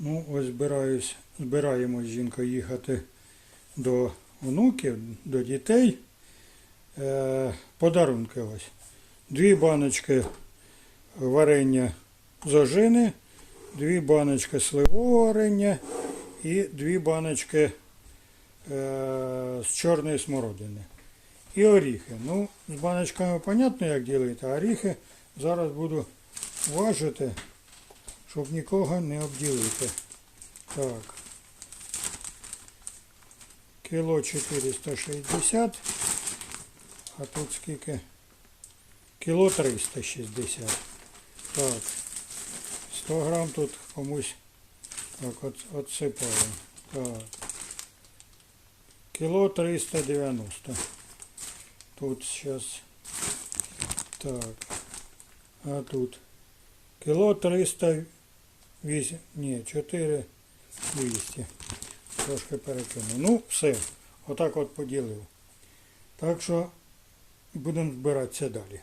Ну, ось збираюсь, збираємось з їхати до онуків, до дітей. Е, подарунки ось. Дві баночки варення з дві баночки сливового варення і дві баночки е, з чорної смородини. І оріхи. Ну, з баночками понятно, як ділити, а оріхи зараз буду важити, щоб нікого не обділити. Так. Кіло 460, а тут скільки? Кіло 360. Так. 100 грам тут комусь так от. Так. Кіло 390. Тут сейчас так. А тут кіло 308. Ні, 4 200. Трошки перекину. Ну, все. Отак от поділив. Так що будемо збиратися далі.